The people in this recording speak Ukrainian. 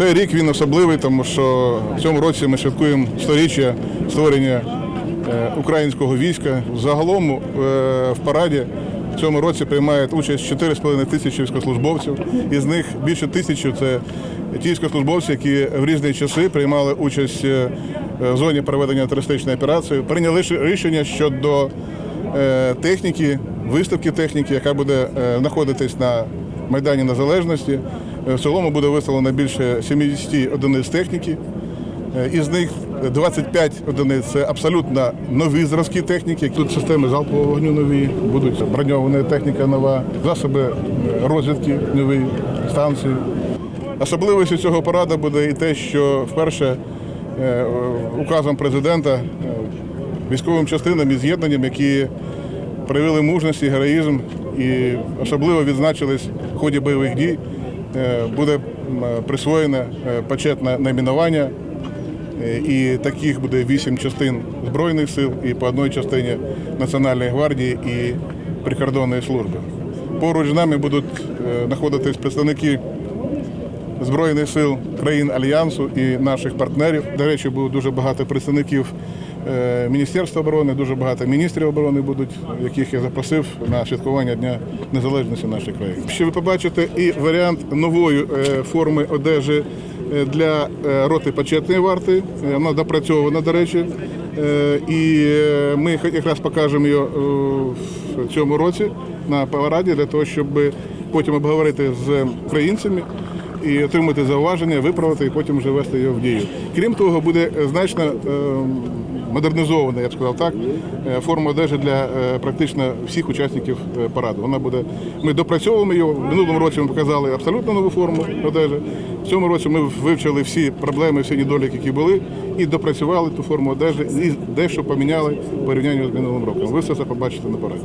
Цей рік він особливий, тому що в цьому році ми святкуємо сторіччя створення е, українського війська. Загалом е, в параді в цьому році приймають участь 4,5 тисячі військовослужбовців. Із них більше тисячі це ті військовослужбовці, які в різні часи приймали участь е, в зоні проведення терористичної операції. Прийняли рішення щодо техніки, виставки техніки, яка буде знаходитись на Майдані Незалежності. Е, В цілому буде виставлено більше 70 одиниць техніки. Е, Із них 25 одиниць це абсолютно нові зразки техніки. Тут системи залпового вогню нові, будуть броньована техніка нова, засоби е, розвідки нові, станції. Особливістю цього параду буде і те, що вперше указом президента військовим частинам і з'єднанням, які проявили мужність і героїзм і особливо відзначились в ході бойових дій, буде присвоєне е, почетне найменування. Е, І таких буде вісім частин Збройних сил і по одній частині Національної гвардії і прикордонної служби. Поруч з нами будуть е, знаходитись представники Збройних сил країн Альянсу і наших партнерів. До речі, буде дуже багато представників е, Міністерства оборони, дуже багато міністрів оборони будуть, яких я запросив на святкування Дня Незалежності нашої країни. Ще ви побачите і варіант нової е, форми одежі е, для роти почетної варти. Вона допрацьована, до речі. І ми якраз покажемо її в цьому році на параді для того, щоб потім обговорити з українцями і отримати зауваження, виправити і потім вже ввести його в дію. Крім того, буде е, значно е, модернізована, я б сказав так, е, форма одежі для практично всіх учасників параду. Вона буде. Ми допрацьовуємо її. В минулому році ми показали абсолютно нову форму одежі. В цьому році ми вивчили всі проблеми, всі недоліки, які були, і допрацювали ту форму одежі, і дещо поміняли в порівнянні з минулим роком. Ви все це побачите на параді.